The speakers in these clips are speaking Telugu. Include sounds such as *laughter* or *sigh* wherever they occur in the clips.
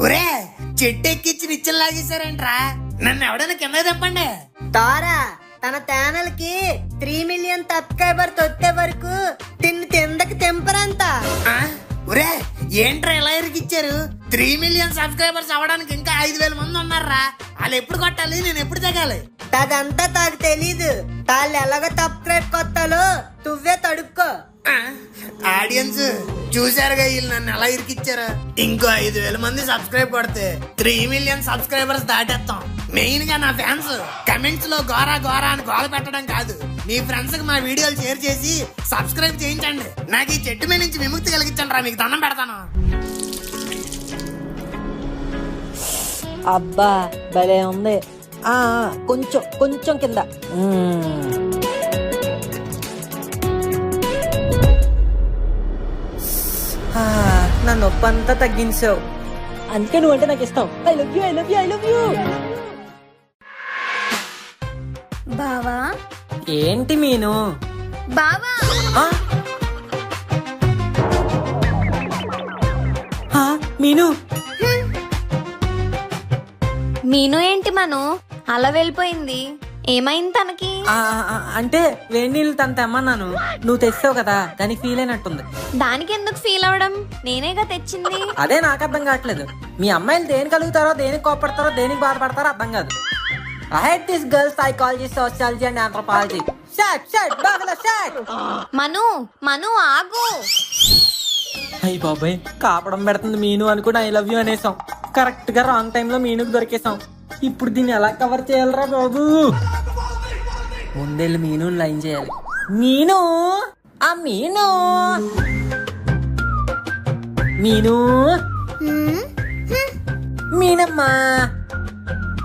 ఒరే చెట్టు ఎక్కించి నిచ్చెన లాగేశారేంట్రా? నన్ను ఎవడైనా కింద తెప్పండి. తారా తన ఛానల్కి త్రీ మిలియన్ సబ్స్క్రైబర్స్ వచ్చే వరకు తిన్ను తిందకి తెంపరంత ఆ? ఒరే ఏంట్రా ఇలా ఇరికిచ్చారు? త్రీ మిలియన్ సబ్స్క్రైబర్స్ అవ్వడానికి ఇంకా ఐదు వేల మంది ఉన్నారా వాళ్ళు ఎప్పుడు కొట్టాలి? నేను ఎప్పుడు తగ్గాలి అదంతా తాకు తెలీదు. తాళ్ళు ఎలాగ సబ్స్క్రైబ్ కొత్తాలో నువ్వే తడుక్కో? ఆడియన్స్ చూసారుగా వీళ్ళు నన్ను ఎలా ఇరికిచ్చారు? ఇంకో ఐదు వేల మంది సబ్స్క్రైబ్ కొడితే త్రీ మిలియన్ సబ్స్క్రైబర్స్ దాటేస్తాం మెయిన్గా నా ఫ్యాన్స్ కమెంట్స్లో గోరా గోరా అని గోల పెట్టడం కాదు. మీ ఫ్రెండ్స్కి మా వీడియోలు షేర్ చేసి సబ్స్క్రైబ్ చేయించండి. నాకు ఈ చెట్టు మీద నుంచి విముక్తి కలిగించండి రా మీకు దండం పెడతాను. అబ్బా భలే ఉంది. ఆ, కొంచెం కొంచెం కింద. నా నొప్పి అంతా తగ్గించావు. అందుకే నువ్వు అంటే నాకు ఇష్టం. I love you I love you I love you బావా? ఏంటి మీను? బావా? ఆ? ఆ, మీను? మీను ఏంటి మను? అలా వెళ్ళిపోయింది. ఏమైంది తనకి? ఆ, ఆ, అంటే వేడి నీళ్ళు తను తెమ్మన్నాను. నువ్వు తెస్తావు కదా దానికి ఫీల్ అయినట్టుంది. దానికి ఎందుకు ఫీల్ అవడం నేనేగా తెచ్చింది. అదే నాకు అర్థం కావట్లేదు. మీ అమ్మాయిలు దేని కలుగుతారో దేనికి కోపడతారో దేనికి బాధపడతారో అర్థం కాదు. I had this girls psychology sociology and anthropology shut shut బాగా షట్ మను మను ఆగు. అయ్యి బాబాయ్ కాపడం పెడుతుంది మీను అనుకుని ఐ లవ్ యూ అనేసాం. కరెక్ట్గా రాంగ్ టైంలో మీనుకు దొరికేసాం. ఇప్పుడు దీన్ని ఎలా కవర్ చేయాలరా బాబు? ముందెళ్ళి మీను లైన్ చేయాలి. మీను? ఆ మీను. మీను? మీనమ్మా.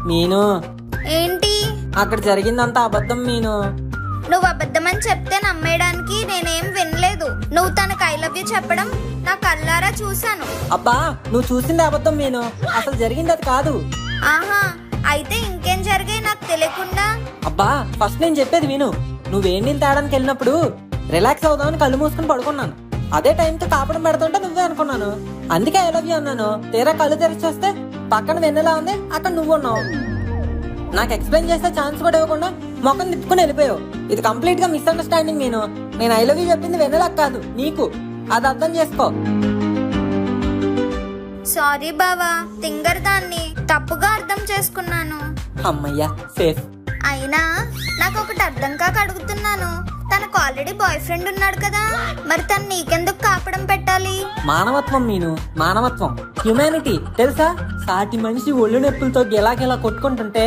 మీను? ఏంటి? అక్కడ జరిగిందంతా అబద్ధం మీను. నువ్వు అబద్ధమని చెప్తే నమ్మేయడానికి నేనేం వినలేదు. నువ్వు తనకు ఐ లవ్ యూ చెప్పడం నా కళ్ళారా చూశాను. అబ్బా నువ్వు చూసింది అబద్ధం మీను అసలు జరిగింది అది కాదు. ఆహా అయితే ఇంకేం జరిగాయి నాకు తెలియకుండా? అబ్బా ఫస్ట్ నేను చెప్పేది విను. నువ్వేం నీళ్ళు తేడానికి వెళ్ళినప్పుడు రిలాక్స్ అవుదామని కళ్ళు మూసుకుని పడుకున్నాను. అదే టైంకి కాపడం పెడుతుంటే నువ్వే అనుకున్నాను. అందుకే ఐ లవ్ యూ అన్నాను. తీరా కళ్ళు తెరిచి చూస్తే పక్కన వెన్నెలా ఉంది అక్కడ నువ్వు ఉన్నావు. నాకు ఎక్స్ప్లెయిన్ చేస్తే ఛాన్స్ కూడా ఇవ్వకుండా మొక్కను తిప్పుకుని వెళ్ళిపోయావు. ఇది కంప్లీట్గా మిస్అండర్స్టాండింగ్ నేను. నేను ఐ లవ్ యూ చెప్పింది వెన్నెలకు కాదు నీకు. అది అర్థం చేసుకో. సారీ బావా తింగర్ దాన్ని. తప్పుగా అర్థం చేసుకున్నాను. అమ్మయ్యా సేఫ్ అయినా నాకు ఒకటి అర్థం కాక అడుగుతున్నాను. తనకు ఆల్రెడీ బాయ్ ఫ్రెండ్ ఉన్నాడు కదా. మరి తను నీకెందుకు కాపడం పెట్టాలి? మానవత్వం మీను మానవత్వం. హ్యుమానిటీ తెలుసా? సాటి మనిషి ఒళ్ళు నొప్పులతో గిలాగిలా కొట్టుకుంటుంటే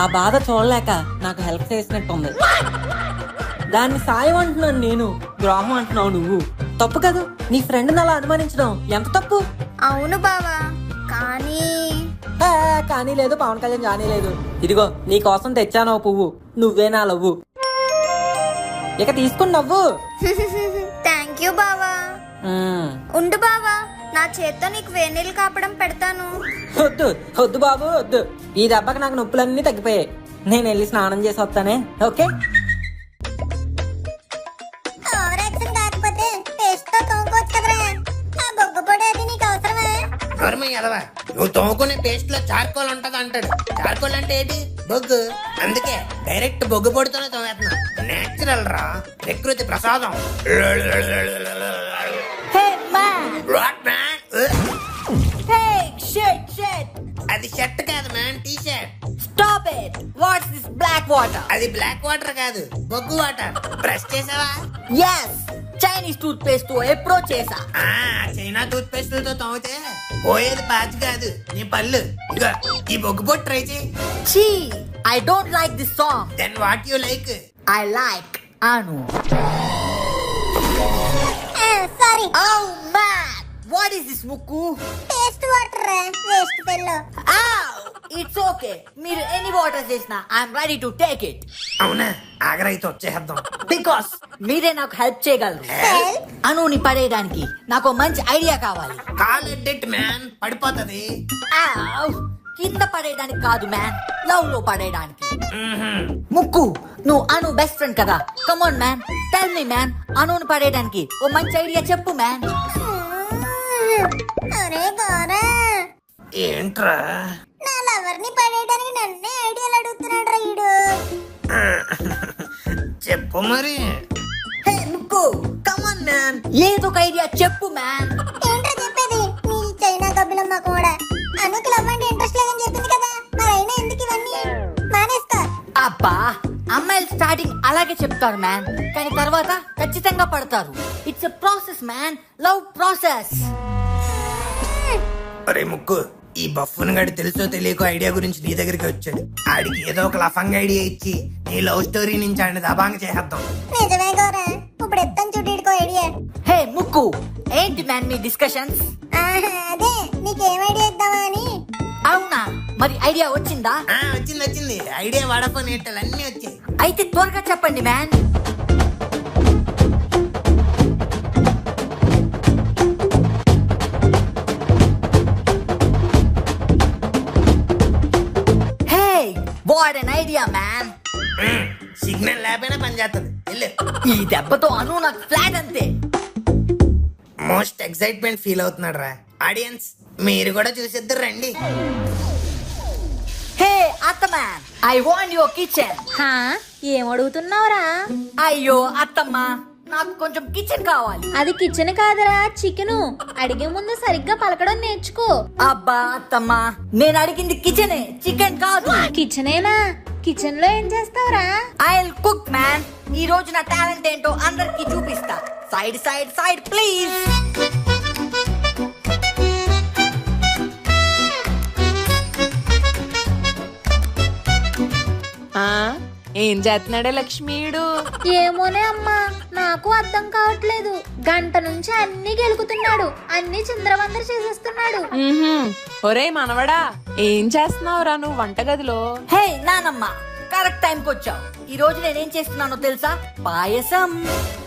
ఆ బాధ చూడలేక నాకు హెల్ప్ చేసినట్టుంది. దాన్ని సాయం అంటున్నాను నేను ద్రోహం అంటున్నావు నువ్వు. తప్పు కాదు నీ ఫ్రెండ్ అలా అనుమానించడం ఎంత తప్పు? అవును బావా కానీ కానీ లేదు పవన్ కళ్యాణ్ జానీ లేదు. ఇదిగో నీ కోసం తెచ్చాను పువ్వు. నువ్వే నా లవ్వు. ఇక తీసుకుని నవ్వు. థ్యాంక్ యూ బావా. ఉండు బావా నా చేత్తో నీకు వేనీళ్ళు కాపడం పెడతాను. వద్దు వద్దు బాబు వద్దు. ఈ దెబ్బకి నాకు నొప్పులన్నీ తగ్గిపోయాయి. నేను వెళ్ళి స్నానం చేసి వస్తానే ఓకే? నువ్వు తోముకునే పేస్ట్లో చార్కోల్ ఉంటది అంటాడు. చార్కోల్ అంటే ఏంటి బొగ్గు. అందుకే డైరెక్ట్ బొగ్గు పొడితోనే తోమేస్తున్నా నేచురల్ రా. ప్రకృతి ప్రసాదం? అది షర్ట్ కాదు man T shirt stop it what's this black water అది బ్లాక్ వాటర్ కాదు బొగ్గు వాటర్ బ్రష్ చేసావా? ఎస్ చైనీస్ టూత్ పేస్ట్ ఎప్పుడో చేసా. ఆ చైనా టూత్ పేస్ట్తో తోమితే పోయేది పాచి కాదు నీ పళ్ళు. ఇక ఈ బొగ్గు పొడి ట్రై చేయి. చీ I don't like this song then what you like I like Anu sorry oh man what is this ముక్కు పేస్ట్ వాటర్ వేస్ట్ పెల్లో ఇట్స్ ఓకే మీరు ఎన్ని వాటర్ చేసినా I'm ready to take it అవునా? ఆగరైతే వచ్చేద్దాం బికాస్ మీరే నాకు హెల్ప్ చేయగలరు. అనుని పడేయడానికి నాకు మంచి ఐడియా కావాలి. కాల్ ఎడ్డెట్ మ్యాన్ పడిపోతది. Ow! కింద పడేయడానికి కాదు మ్యాన్ లవ్లో పడేయడానికి. ముక్కు నువ్వు అను బెస్ట్ ఫ్రెండ్ కదా. Come on man tell me man అనుని పడేయడానికి ఓ మంచి ఐడియా చెప్పు మ్యాన్ అరే గోరా. ఏంట్రా? నా లవర్ని పడేయడానికి నన్నే ఐడియాలు అడుగుతున్నాడు రా ఈడు. చెప్పు మరి. హే ముక్కు కమాన్ మ్యాన్ ఏదో ఒక ఐడియా చెప్పు మ్యాన్ ఏంట్రా చెప్పేది? నీ చైనా కబిలమ్మ కూడా. అనుకు లవ్ అంటే ఇంట్రెస్ట్ లేదని చెప్పింది కదా. మరి అయినా ఎందుకు ఇవన్నీ? మానేస్తా అబ్బా అమ్మాయిలు స్టార్టింగ్ అలాగే చెప్తారు మ్యాన్ కానీ తర్వాత ఖచ్చితంగా పడతారు. It's a process man love process ఒరే ముక్కు ఈ బఫ్ఫన్ గడి తెలుసో తెలియకో ఐడియా గురించి నీ దగ్గరికి వచ్చాడు. ఆడికి ఏదో ఒక లఫంగ్ ఐడియా ఇచ్చి నీ లవ్ స్టోరీ నుంచి ఆడిని దబాంగ చేసేద్దాం. నిజమే గౌరా. ఇప్పుడు ఈడికో ఐడియా హే ముక్కు ఏంటి మ్యాన్ మీ డిస్కషన్స్ అదే నీకేం ఐడియా ఇద్దామా అని? అవునా? మరి ఐడియా వచ్చిందా? ఆ, వచ్చింది వచ్చింది. ఐడియా వాడపోని అన్నీ వచ్చాయి. అయితే త్వరగా చెప్పండి man hey what an idea man signal లేకపోయినా పనిచేస్తుంది ఈ దెబ్బతో అను నాకు ఫ్లాట్ అంతే. మోస్ట్ ఎక్సైట్మెంట్ ఫీల్ అవుతున్నాడు రా. ఆడియన్స్ మీరు కూడా చూసిద్దరు రండి. హే అత్త man I want your kitchen హా ఏం అడుగుతున్నావురా? అయ్యో అత్తమ్మ నాకు కొంచెం కిచెన్ కావాలి. అది కిచెన్ కాదురా చికెను. అడిగే ముందు సరిగ్గా పలకడం నేర్చుకో. అబ్బా అత్తమ్మ నేను అడిగింది కిచెనే చికెన్ కాదు. కిచెనేనా కిచెన్లో ఏం చేస్తావురా? ఐ కుక్ మ్యాన్ ఈ రోజు నా టాలెంట్ ఏంటో అందరికి చూపిస్తా. సైడ్ సైడ్ సైడ్ ప్లీజ్ ఆ ఏం చేస్తున్నాడే లక్ష్మీడు? ఏమోనే అమ్మా నాకు అర్థం కావట్లేదు. గంట నుంచి అన్ని గెలుకుతున్నాడు అన్ని చిందరవందర చేసేస్తున్నాడు. ఒరేయ్ మనవడా ఏం చేస్తున్నావురా నువ్వు వంటగదిలో? హే నానమ్మ. కరెక్ట్ టైం కి వచ్చావు. ఈ రోజు నేనేం చేస్తున్నానో తెలుసా? పాయసం.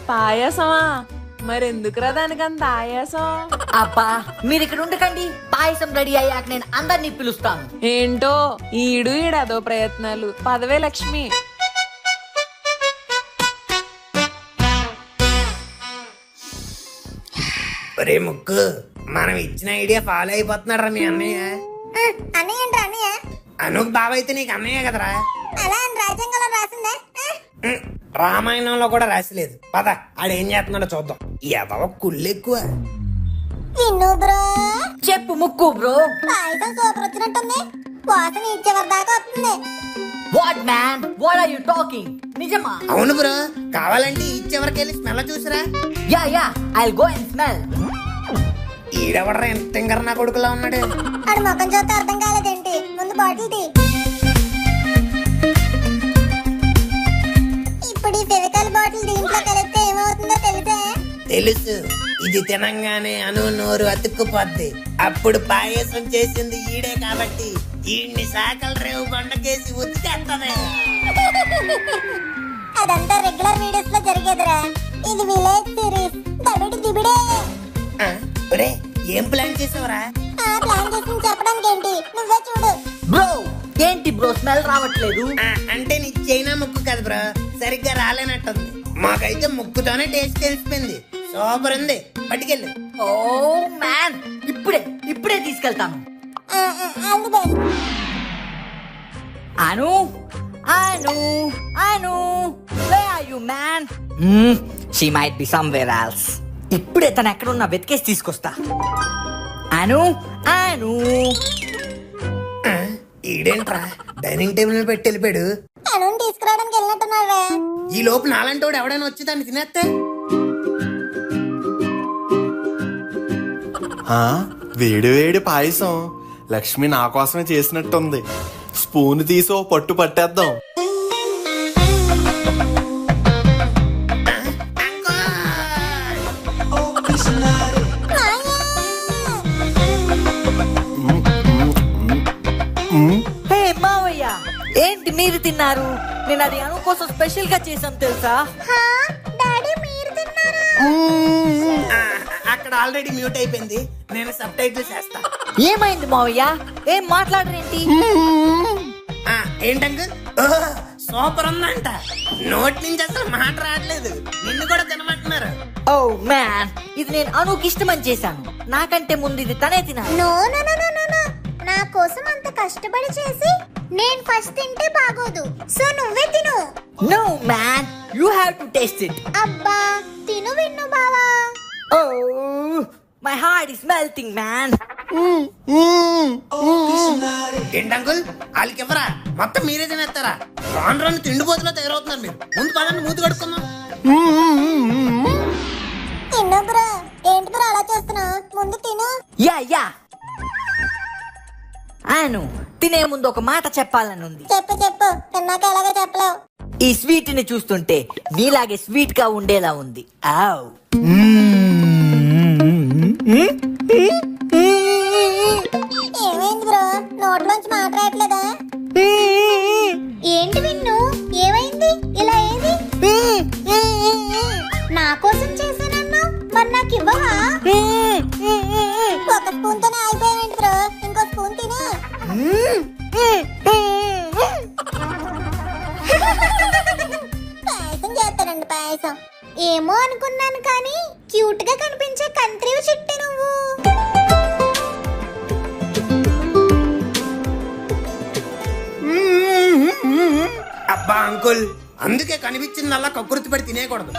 పాయసమా? మరెందుకురా దానికి అంత ఆయాసం? అబ్బా మీరు ఇక్కడ ఉండకండి పాయసం రెడీ అయ్యాక నేను అందరినీ పిలుస్తాను. ఏంటో? ఈడు ఈడదో ప్రయత్నాలు. పదవే లక్ష్మి. ఒరే ముక్కు మనం ఇచ్చిన ఐడియా ఫాలో అయిపోతున్నాడు రా మీ అన్నయ్య. ఆ, అన్నయ్య ఏంట్రా అన్నయ్య? అనుకు బావ అయితే నీకు అన్నయ్య కదరా? అలా అని రాజ్యాంగంలో రాసిందా? ఆ, ఉమ్, రామాయణంలో కూడా రాసిలేదు. పద ఆడేం చేస్తున్నాడో చూద్దాం. ఎదవ కుళ్ళు ఎక్కువ. విన్ను బ్రో. చెప్పు ముక్కు బ్రో. పాయసం సూపర్ వచ్చినట్టుంది. వాసన ఇచ్చేవారి దాకా వస్తుంది. What man what are you talking నిజమా? అవును బ్రో కావాలంటే ఇచ్చేవరకు వెళ్ళి స్మెల్ చూసిరా. Yeah yeah I go and smell ఈడెవడరా ఎంత తింగర నా కొడుకులా ఉన్నాడు? ఆడు ముఖం చూస్తే అర్థం కాలేదేంటి? ముందు బాటిల్ తీ. తెలుసు. ఇది తినంగానే అను నోరు అతుక్కుపోద్ది. అప్పుడు పాయసం చేసింది ఈడే కాబట్టి ఈడ్ని సాకల రేవు కొండకేసి ఉతికేస్తది అదంతా రెగ్యులర్ వీడియోస్లో జరిగేదిరా. ఇది విలేజ్ సిరీస్ దబిడి దిబిడే. ఆ, ఒరే ఏం ప్లాన్ చేసావురా? ఆ ప్లాన్ చేసి చెప్పడానికి ఏంటి? నువ్వే చూడు. బ్రో ఏంటి బ్రో స్మెల్ రావట్లేదు? అంటే నీ చైనా ముక్కు కదా బ్రో సరిగ్గా రాలేనట్టుంది. మాకైతే ముక్కుతోనే టేస్ట్ తెలిసిపోయింది. సూపర్ ఉంది. పట్టుకెళ్ళు. Oh man. ఇప్పుడే ఇప్పుడే తీసుకెళ్తాను. Anu Anu Anu. Where are you man? She might be somewhere else ఇప్పుడే తను ఎక్కడున్నా వెతికేసి తీసుకొస్తా. అను అను. ఈడేంట్రా? డైనింగ్ టేబుల్ మీద పెట్టి వెళ్ళిపోయాడు. అనుని తీసుకురావడానికి వెళ్ళినట్టున్నారా ఈ లోపు నాలంటోడు ఎవడైనా వచ్చి దాన్ని తినేస్తే? ఆ, వేడి వేడి పాయసం. లక్ష్మి నా కోసమే చేసినట్టుంది. స్పూన్ తీసి ఓ పట్టు పట్టేద్దాం. హే మావయ్య ఏంటి మీరు తిన్నారు? నేను అది అను కోసం స్పెషల్గా చేసాం తెలుసా? డాడీ మీరు తిన్నారా? అక్కడ ఆల్రెడీ మ్యూట్ అయిపోయింది. నేను సబ్ టైటిల్స్ వేస్తా ఏమైంది మావయ్య? ఏం మాట్లాడరేంటి? ఆ, ఏంటంకు? సూపర్ ఉందంట. నోటి నుంచి అసలు మాట రావట్లేదు. నిన్ను కూడా తినమంటున్నారు. Oh man. ఇది నేను అనుకి ఇష్టమని చేశాను. నాకంటే ముందు ఇది తనే తినాలి. No no no no no no. కష్టపడి చేసి నేను ఫస్ట్ తింటే బాగోదు. సో నువ్వే తిను. No, man. You have to taste it. అబ్బా తిను విన్ను బావా. Oh, my heart is melting, man. ఏంటి అంకుల్? వాళ్ళకి ఇవ్వరా? మొత్తం మీరే తినేస్తారా? రాను రాను తిండిపోతులో తయారవుతున్నారు మీరు. ముందు పదండి మూతి కడుక్కుందాం. తిను బ్రో. ఏంటి బ్రో అలా చేస్తున్నావు? ముందు తిను. Yeah yeah. అను తినే ముందు ఒక మాట చెప్పాలని ఉంది చెప్పు చెప్పు. తిన్నాక ఎలాగో చెప్పలేవు. ఈ స్వీట్ని చూస్తుంటే నీలాగే స్వీట్గా ఉండేలా ఉంది. ఆవ్. ఏమైంది బ్రో? నోట్లోంచి మాట రావట్లేదా ఏంటి విన్ను? కనిపించిందల్లా కక్కుర్తి పడి తినేయకూడదు.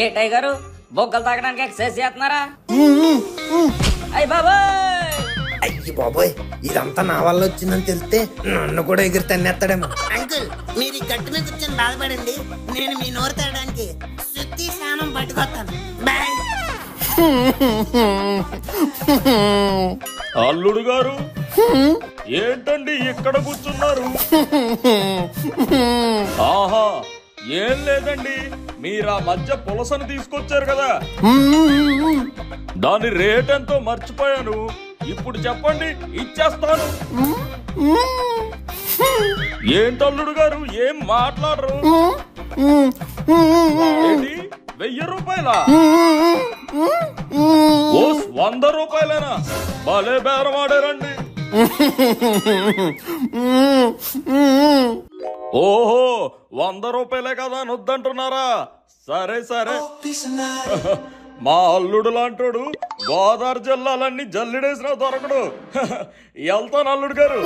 ఏ టైగరు బొగ్గలు తాగడానికి ఎక్సర్సైజ్ చేస్తున్నారా? అయ్యి బాబాయ్! అయ్యి బాబోయ్ ఇదంతా నా వల్ల వచ్చిందని తెలిస్తే నన్ను కూడా ఎగిరి తన్నేస్తాడేమో. అంకుల్ మీరు ఈ గట్టి మీద కూర్చొని బాధపడండి. నేను మీ నోరు తేయడానికి శుద్ధి స్నానం పట్టుకొస్తాను. బాయ్. అల్లుడు గారు ఏంటండి ఇక్కడ కూర్చున్నారు? *laughs* ఆహా ఏం లేదండి. మీరు ఆ మధ్య పులసను తీసుకొచ్చారు కదా. దాని రేట్ ఎంతో మర్చిపోయాను. ఇప్పుడు చెప్పండి ఇచ్చేస్తాను. ఏంటి అల్లుడు గారు ఏం మాట్లాడరు? వెయ్యి రూపాయలా? ఓ వంద రూపాయలేనా? భలే బేరం ఆడారండి. ఓహో వంద రూపాయలే కదా అని వద్దంటున్నారా సరే సరే. మా అల్లుడు లాంటోడు గోదావరి జిల్లాలన్నీ జల్లిడేసిన దొరకడు. వెళ్తాను అల్లుడు గారు.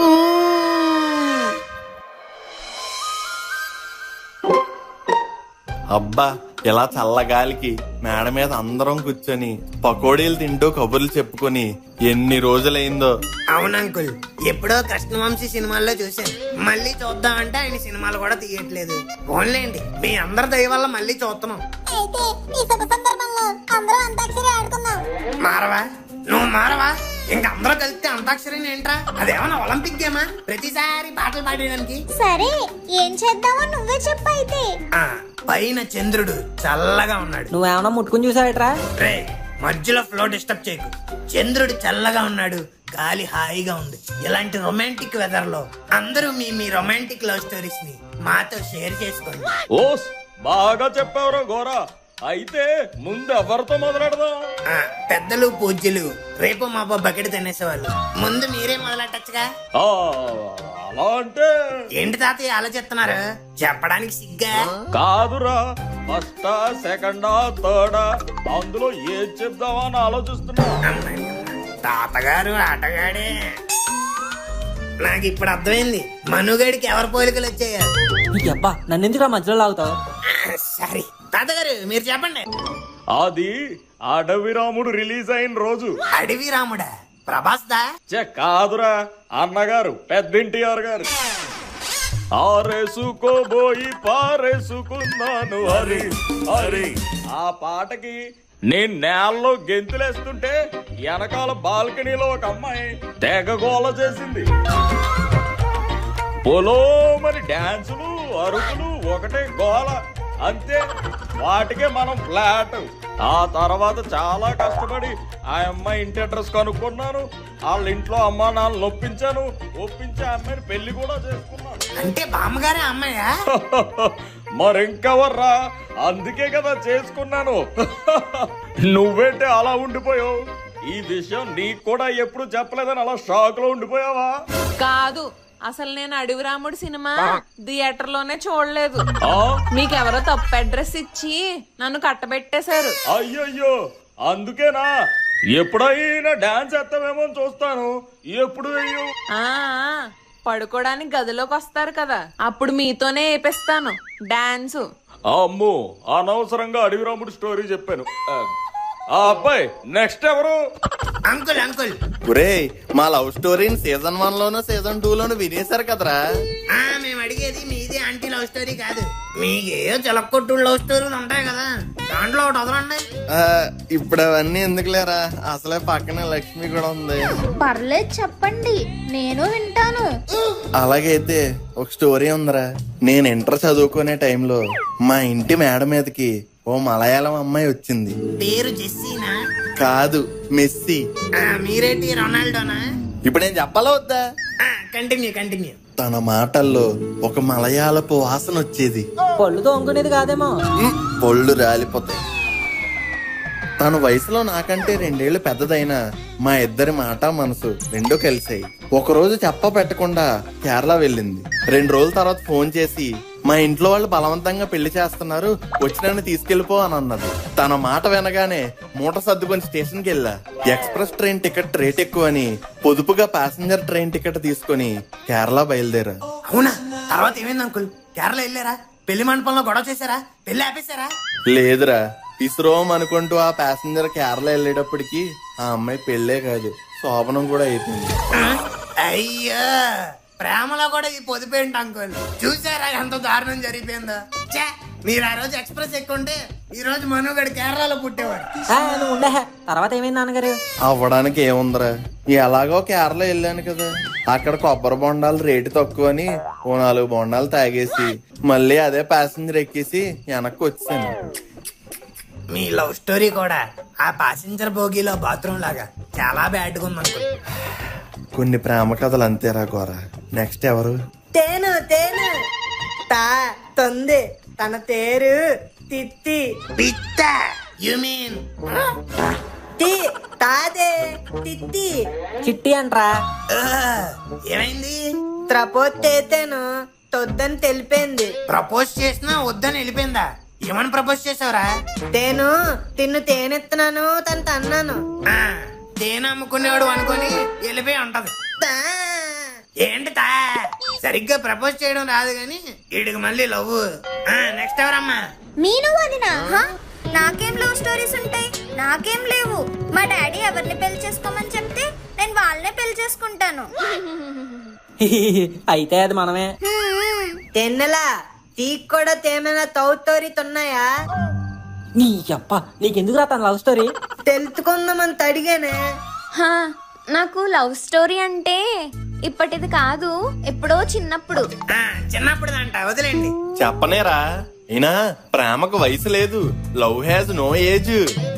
అబ్బా ఇలా చల్లగాలికి మేడ మీద అందరం కూర్చొని పకోడీలు తింటూ కబుర్లు చెప్పుకొని ఎన్ని రోజులైందో. అవును అంకుల్ ఎప్పుడో కృష్ణవంశీ సినిమాల్లో చూశాను. మళ్ళీ చూద్దామంటే ఆయన సినిమాలు కూడా తీయట్లేదు. ఓన్లేండి మీ అందరి దయ వల్ల మళ్ళీ చూస్తున్నాం. అయితే ఈ శుభ సందర్భంలో అందరం అంతాక్షరి ఆడుకుందాం. మారవా? నువ్వు మారవా? ఇంక అందరూ కలిస్తే అంతాక్షరి ఏంట్రా? అదేమన్నా ఒలింపిక్ గేమా? ప్రతిసారి పాటలు పాడేయడానికి? సరే ఏం చేద్దామో నువ్వే చెప్పు అయితే. ఆ, పైన చంద్రుడు చల్లగా ఉన్నాడు. నువ్వేమన్నా ముట్టుకుని చూసావేట్రా? రే మధ్యలో ఫ్లో డిస్టర్బ్ చేయకు. చంద్రుడు చల్లగా ఉన్నాడు గాలి హాయిగా ఉంది. ఇలాంటి రొమాంటిక్ వెదర్లో అందరూ మీ మీ రొమాంటిక్ లవ్ స్టోరీస్ని మాతో షేర్ చేసుకోండి. ఓస్ బాగా చెప్పావురా గోరా అయితే ముందు ఎవరితో మొదలెడదాం? ఆ, పెద్దలు పూజ్యులు రేపు మా బకెట్ తినేసేవాళ్ళు. ముందు మీరే మొదలెట్టచ్చుగా. ఆ, అలా అంటే ఏంటి తాతయ్య ఆలోచిస్తున్నారు చెప్పడానికి సిగ్గా? కాదురా ఫస్టా సెకండా థర్డా అందులో ఏం చెప్దామా అని ఆలోచిస్తున్నా తాతగారు ఆటగాడే. నాకు ఇప్పుడు అర్థమైంది. మనుగడికి ఎవరి పోలికలు వచ్చాయో? నీకు అబ్బా నన్ను ఎందుకు మధ్యలో లాగుతావు? సరే. తాతగారు మీరు చెప్పండి. అది అడవి రాముడు రిలీజ్ అయిన రోజు. అడవి రాముడా? ప్రభాస్ దా చె కాదురా అన్నగారు పెద్దింటిఆర్ గారు. ఆరేసుకోబోయి పారేసుకున్నాను హరి హరి. ఆ పాటకి నేను నేలలో గెంతులేస్తుంటే వెనకాల బాల్కనీలో ఒక అమ్మాయి తెగ గోల చేసింది. పొలో మరి డాన్సులు అరుపులు ఒకటే గోల. అంతే. వాటికే మనం ఫ్లాట్. ఆ తర్వాత చాలా కష్టపడి ఆ అమ్మాయి ఇంటి అడ్రస్ కనుక్కున్నాను. వాళ్ళ ఇంట్లో అమ్మా నాన్న ఒప్పించాను ఒప్పించి ఆ అమ్మాయిని పెళ్ళి కూడా చేసుకున్నాను. అంటే బామ్మగారే అమ్మాయా? *laughs* మరింకెవర్రా? అందుకే కదా చేసుకున్నాను. *laughs* నువ్వేంటి అలా ఉండిపోయావు? ఈ విషయం నీకు కూడా ఎప్పుడు చెప్పలేదని అలా షాక్లో ఉండిపోయావా? కాదు. అసలు నేను అడవి రాముడు సినిమా థియేటర్లోనే చూడలేదు. మీకెవరో తప్పు అడ్రస్ ఇచ్చి నన్ను కట్టబెట్టేశారు. అయ్యయ్యో అందుకేనా? ఎప్పుడైనా డాన్స్ ఎత్తామేమో అని చూస్తాను. ఎప్పుడు పడుకోవడానికి గదిలోకి వస్తారు కదా. అప్పుడు మీతోనే వేపిస్తాను డాన్సు అమ్మో అనవసరంగా అడవి రాముడు స్టోరీ చెప్పాను. అబ్బాయి నెక్స్ట్ ఎవరు? Uncle uncle. ఒరేయ్ మా లవ్ స్టోరీని సీజన్ వన్ లోను సీజన్ టూ లోను వినేశారు కదరా? ఆ మేము అడిగేది మీది ఆంటీ లవ్ స్టోరీ కాదు. మీకేయో చిలక్కొట్టు లవ్ స్టోరీలు ఉంటాయి కదా. దాంట్లో ఒకటి వదలండి. ఆ, ఇప్పుడు అవన్నీ ఎందుకులేరా? అసలే పక్కనే లక్ష్మి కూడా ఉంది. పర్లేదు చెప్పండి. నేను వింటాను. అలాగైతే ఒక స్టోరీ ఉందిరా. నేను ఇంటర్ చదువుకునే టైంలో మా ఇంటి మేడ మీదకి ఓ మలయాళం అమ్మాయి వచ్చింది. పేరు జెస్సీనా? కాదు మెస్సీ. ఆ, మీరేంటి రొనాల్డోనా? ఇప్పుడు నేను చెప్పాలా వద్దా? కంటిన్యూ కంటిన్యూ తన మాటల్లో ఒక మలయాళపు వాసన వచ్చేది. పళ్ళు తోముకునేది కాదేమో. పళ్ళు రాలిపోతాయి. తన వయసులో నాకంటే రెండేళ్ళు పెద్దదైనా మా ఇద్దరి మాట మనసు రెండూ కలిసాయి ఒకరోజు చెప్ప పెట్టకుండా కేరళ వెళ్ళింది. రెండు రోజుల తర్వాత ఫోన్ చేసి మా ఇంట్లో వాళ్ళు బలవంతంగా పెళ్ళి చేస్తున్నారు వచ్చి నన్ను తీసుకెళ్ళిపో అని అన్నది. తన మాట వినగానే మూట సర్దుకొని స్టేషన్కి వెళ్ళా. ఎక్స్ప్రెస్ ట్రైన్ టికెట్ రేట్ ఎక్కువ అని పొదుపుగా ప్యాసింజర్ ట్రైన్ టికెట్ తీసుకొని కేరళ బయలుదేరా. అవునా? తర్వాత ఏమైంది అంకుల్? కేరళ వెళ్ళారా? పెళ్ళి మండపంలో గొడవ చేశారా? పెళ్ళి ఆపేశారా? లేదురా. ఇస్రోమ్ అనుకుంటూ ఆ ప్యాసింజర్ కేరళ వెళ్ళేటప్పటికి ఆ అమ్మాయి పెళ్ళే కాదు శోభనం కూడా అయిపోయింది? అయ్యో! ప్రేమలో కూడా ఈ పొదిపేంటి అంకుల్. చూసారా ఎంత దారుణం జరిగిపోయిందో? ఛే, మీరు ఆ రోజు ఎక్స్ప్రెస్ ఎక్కుంటే ఈ రోజు మనుగడు కేరళలో పుట్టేవాడు. ఉండే. తర్వాత ఏమైంది నాన్నగారు? అవ్వడానికి ఏముందిరా? ఎలాగో కేరళ వెళ్ళాను కదా. అక్కడ కొబ్బరి బొండాలు రేటు తక్కువ అని ఓ నాలుగు బొండాలు తాగేసి మళ్ళీ అదే ప్యాసింజర్ ఎక్కేసి వెనక్కి వచ్చాను. మీ లవ్ స్టోరీ కూడా ఆ పాసింజర్ బోగీలో బాత్రూమ్ లాగా చాలా బ్యాడ్గా ఉంది అంకుల్ కొన్ని ప్రేమ కథలు అంతేరా గోర. నెక్స్ట్ ఎవరు? తేను తేను. తా తొంది. తన తేరు తిత్తి. పిత్త యు మీన్ తి తాదే తిత్తి. చిట్టి అంట్రా. ఏమైంది? త్రపోతేతేను తొద్దని తెలిపింది. ప్రపోజ్ చేసినా వద్దని వెళ్ళిపోయిందా? ఏమని ప్రపోజ్ చేసావురా? తేను తిన్ను తేనెత్తున్నాను తను తన్నాను తేనె అమ్ముకునేవాడు అనుకొని వెళ్ళిపోయి ఉంటది. తా. ఏంటి తా? సరిగ్గా ప్రపోజ్ చేయడం రాదు గాని వీడికి మళ్ళీ లవ్. నెక్స్ట్ ఎవరమ్మా? మీను వదినా? హా? నాకేం లవ్ స్టోరీస్ ఉంటాయి? నాకేం లేవు. మా డాడీ ఎవరిని పెళ్ళి చేసుకోమని చెప్తే నేను వాళ్ళనే పెళ్ళి చేసుకుంటాను. అయితే అది మనమే. తెన్నెలా తీక్ కూడా తేమైనా తౌతోరి తున్నాయా? నీ అప్ప నీకెందుకు రా తన లవ్ స్టోరీ తెలుసుకుందామని తడిగానే హా, నాకు లవ్ స్టోరీ అంటే ఇప్పటిది కాదు ఎప్పుడో చిన్నప్పుడు. ఆ, చిన్నప్పుడు అంట వదిలేండి చెప్పనేరా అయినా ప్రేమకు వయసు లేదు. లవ్ హ్యాజ్ నో ఏజ్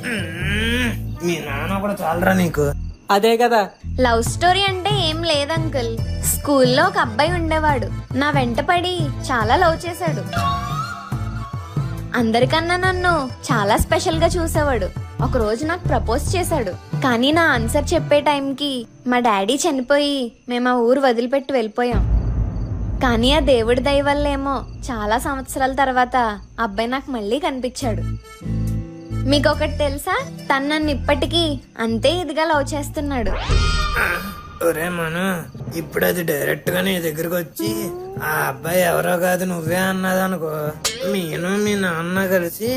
మ్మ్. మీ నాన్న కూడా చాలరా నీకు. అదే కదా. లవ్ స్టోరీ అంటే ఏం లేదు అంకుల్. స్కూల్లో ఒక అబ్బాయి ఉండేవాడు. నా వెంట పడి చాలా లవ్ చేశాడు. అందరికన్నా నన్ను చాలా స్పెషల్గా చూసేవాడు. ఒక రోజు నాకు ప్రపోజ్ చేశాడు. కానీ నా ఆన్సర్ చెప్పే టైంకి మా డాడీ చనిపోయి మేము ఆ ఊరు వదిలిపెట్టి వెళ్ళిపోయాం. కానీ ఆ దేవుడి దయ వల్లేమో చాలా సంవత్సరాల తర్వాత అబ్బాయి నాకు మళ్ళీ కనిపించాడు. మీకు ఒకటి తెలుసా? తను నన్ను ఇప్పటికీ అంతే ఇదిగా లవ్ చేస్తున్నాడు. ఒరే మను ఇప్పుడు అది డైరెక్ట్గా నీ దగ్గరకు వచ్చి ఆ అబ్బాయి ఎవరో కాదు నువ్వే అన్నదనుకో. నేను మీ నాన్న కలిసి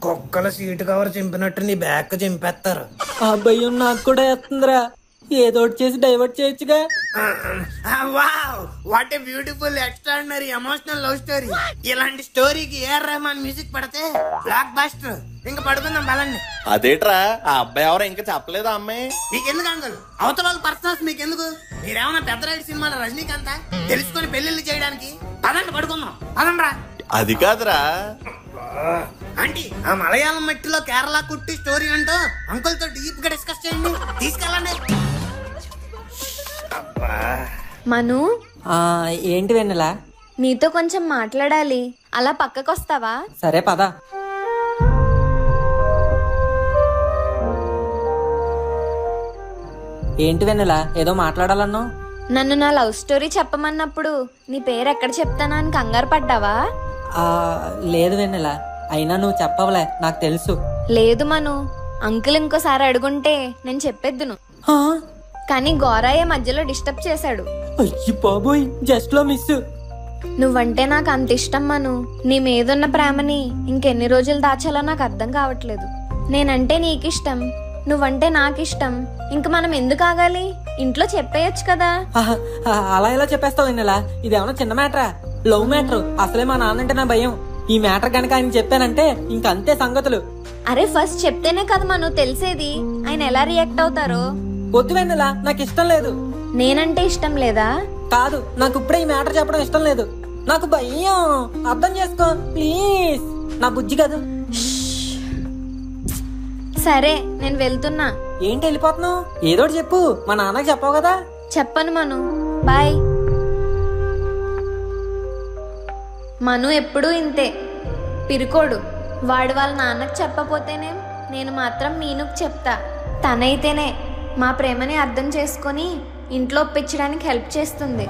కుక్కల సీటు కవర్ చింపినట్టు నీ బ్యాగ్ చింపేస్తారు ఆ భయం నాకు కూడా వేస్తుందిరా. ఏదోటి చేసి డైవర్ట్ చేయొచ్చుగా. Wow what a beautiful extraordinary emotional love story ఇలాంటి స్టోరీకి ఏఆర్ రెహమాన్ మ్యూజిక్ పడితే బ్లాక్ బాస్టర్ ఇంకా పడుకుందాం బలండి అదేట్రా ఆ అబ్బాయి ఎవరో ఇంకా చెప్పలేదా అమ్మాయి? మీకెందుకు అంకుల్? అవతల వాళ్ళ పర్సనల్స్ మీకెందుకు? మీరేమన్నా పెద్ద రైడ్ సినిమాలో రజనీకాంత్ తెలుసుకొని పెళ్ళిళ్ళు చేయడానికి? పదండి పడుకుందాం. పదండ్రా. అది కాదురా. ఆంటీ ఆ మలయాళం మట్టిలో కేరళ కుట్టి స్టోరీ అంటూ అంకుల్తో డీప్గా డిస్కస్ చేయండి. తీసుకెళ్ళండి. మను ఏంటి వెన్నెలా? నీతో కొంచెం మాట్లాడాలి. అలా పక్కకొస్తావా? సరే పద. ఏంటి వెన్నెలా? ఏదో మాట్లాడాలన్నావు? నన్ను నా లవ్ స్టోరీ చెప్పమన్నప్పుడు నీ పేరు ఎక్కడ చెప్తానా అని కంగారు పడ్డావా? లేదు వెన్నెలా. అయినా నువ్వు చెప్పవలే నాకు తెలుసు. లేదు మను. అంకుల్ ఇంకోసారి అడుగుంటే నేను చెప్పేద్దును. ఆ, కానీ గోరాయే మధ్యలో డిస్టర్బ్ చేశాడు. అయ్యి బాబోయ్ జస్ట్లో మిస్ నువ్వంటే నాకు అంత ఇష్టం మను. నీ మీదున్న ప్రేమని ఇంకెన్ని రోజులు దాచాలో నాకు అర్థం కావట్లేదు. నేనంటే నీకిష్టం నువ్వంటే నాకిష్టం. ఇంక మనం ఎందుకు ఆగాలి? ఇంట్లో చెప్పేయచ్చు కదా. ఆహా, ఆ, అలా ఇలా చెప్పేస్తావు వెన్నెలా? ఇదేమన్నా చిన్న మ్యాటరా? Love matter. అసలే మా నాన్నంటే నా భయం. ఈ మ్యాటర్ కనుక ఆయన చెప్పానంటే ఇంక అంతే సంగతులు. అరే ఫస్ట్ చెప్తేనే కదా మను తెలిసేది. ఆయన ఎలా రియాక్ట్ అవుతారో. వద్దు వెన్నెలా నాకు ఇష్టం లేదు. నేనంటే ఇష్టం లేదా? కాదు నాకు ఇప్పుడే ఈ మ్యాటర్ చెప్పడం ఇష్టం లేదు. నాకు భయం. అర్థం చేసుకో ప్లీజ్. నా బుజ్జి కాదు. సరే నేను వెళ్తున్నా. ఏంటి వెళ్ళిపోతున్నావు? ఏదోటి చెప్పు. మా నాన్నకి చెప్పావు కదా. చెప్పను మను. బాయ్. మను ఎప్పుడూ ఇంతే. పిరుకోడు. వాడు వాళ్ళ నాన్నకు చెప్పపోతేనే నేను మాత్రం మీనుకు చెప్తా. తనైతేనే మా ప్రేమని అర్థం చేసుకొని ఇంట్లో ఒప్పించడానికి హెల్ప్ చేస్తుంది.